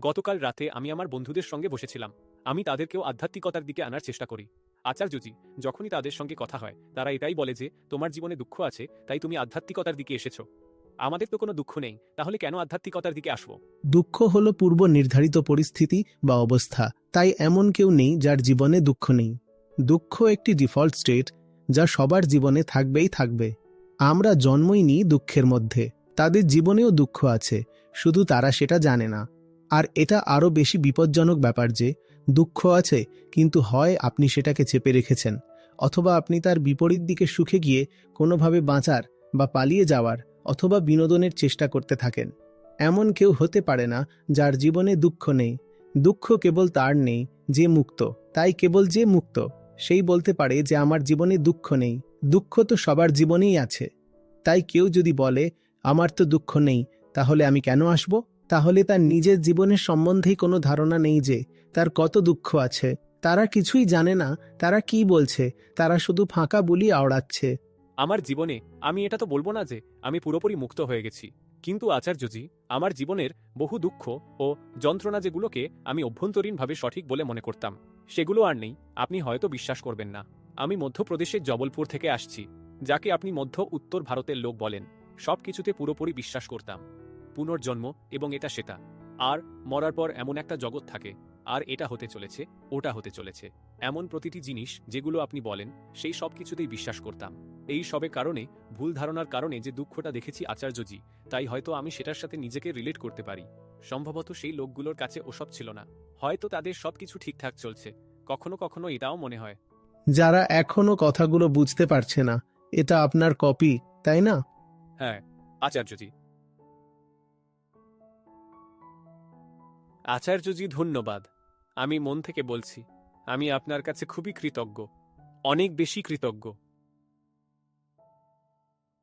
গতকাল রাতে আমি আমার বন্ধুদের সঙ্গে বসেছিলাম। আমি তাদেরকেও আধ্যাত্মিকতার দিকে আনার চেষ্টা করি। আচার্যজি, যখনই তাদের সঙ্গে কথা হয়, তারা এটাই বলে যে, তোমার জীবনে দুঃখ আছে, তাই তুমি আধ্যাত্মিকতার দিকে এসেছ। আমাদের তো কোনো দুঃখ নেই, তাহলে কেন আধ্যাত্মিকতার দিকে আসব? দুঃখ হলো পূর্ব নির্ধারিত পরিস্থিতি বা অবস্থা, তাই এমন কেউ নেই যার জীবনে দুঃখ নেই। দুঃখ একটি ডিফল্ট স্টেট, যা সবার জীবনে থাকবেই থাকবে। আমরা জন্মই নিই দুঃখের মধ্যে, তাদের জীবনেও দুঃখ আছে, শুধু তারা সেটা জানে না। আর এটা আরও বেশি বিপজ্জনক ব্যাপার যে, দুঃখ আছে, কিন্তু হয় আপনি সেটাকে চেপে রেখেছেন, অথবা আপনি তার বিপরীত দিকে সুখে গিয়ে কোনোভাবে বাঁচার বা পালিয়ে যাওয়ার অথবা বিনোদনের চেষ্টা করতে থাকেন। এমন কেউ হতে পারে না যার জীবনে দুঃখ নেই। দুঃখ কেবল তার নেই যে মুক্ত, তাই কেবল যে মুক্ত, সেই বলতে পারে যে আমার জীবনে দুঃখ নেই। দুঃখ তো সবার জীবনেই আছে। তাই কেউ যদি বলে, আমার তো দুঃখ নেই, তাহলে আমি কেন আসব? তাহলে তার নিজের জীবনের সম্বন্ধেই কোনো ধারণা নেই যে তার কত দুঃখ আছে। তারা কিছুই জানে না, তারা কি বলছে, তারা শুধু ফাঁকা বুলি আওড়াচ্ছে। আমার জীবনে আমি এটা তো বলব না যে আমি পুরোপুরি মুক্ত হয়ে গেছি। কিন্তু আচার্যজি, আমার জীবনের বহু দুঃখ ও যন্ত্রণা যেগুলোকে আমি অভ্যন্তরীণভাবে সঠিক বলে মনে করতাম, সেগুলো আর নেই, আপনি হয়তো বিশ্বাস করবেন না। আমি মধ্যপ্রদেশের জবলপুর থেকে আসছি, যাকে আপনি মধ্য উত্তর ভারতের লোক বলেন। সব কিছুতে পুরোপুরি বিশ্বাস করতাম। পুনর্জন্ম এবং এটা সেটা। আর মরার পর এমন একটা জগৎ থাকে আর এটা হতে চলেছে ওটা হতে চলেছে। এমন প্রতিটি জিনিস যেগুলো আপনি বলেন সেই সব কিছুতেই বিশ্বাস করতাম। এই সবে কারণে ভুল ধারণার কারণে যে দুঃখটা দেখেছি আচার্যজি তাই হয়তো আমি সেটার সাথে নিজেকে রিলেট করতে পারি। সম্ভবত সেই লোকগুলোর কাছে ওসব ছিল না। হয়তো তাদের সবকিছু ঠিকঠাক চলছে। কখনো কখনো এটাও মনে হয়। যারা এখনও কথাগুলো বুঝতে পারছে না এটা আপনার কপি তাই না? হ্যাঁ আচার্যজি। আচার্যজি ধন্যবাদ। আমি মন থেকে বলছি আমি আপনার কাছে খুবই কৃতজ্ঞ অনেক বেশি কৃতজ্ঞ।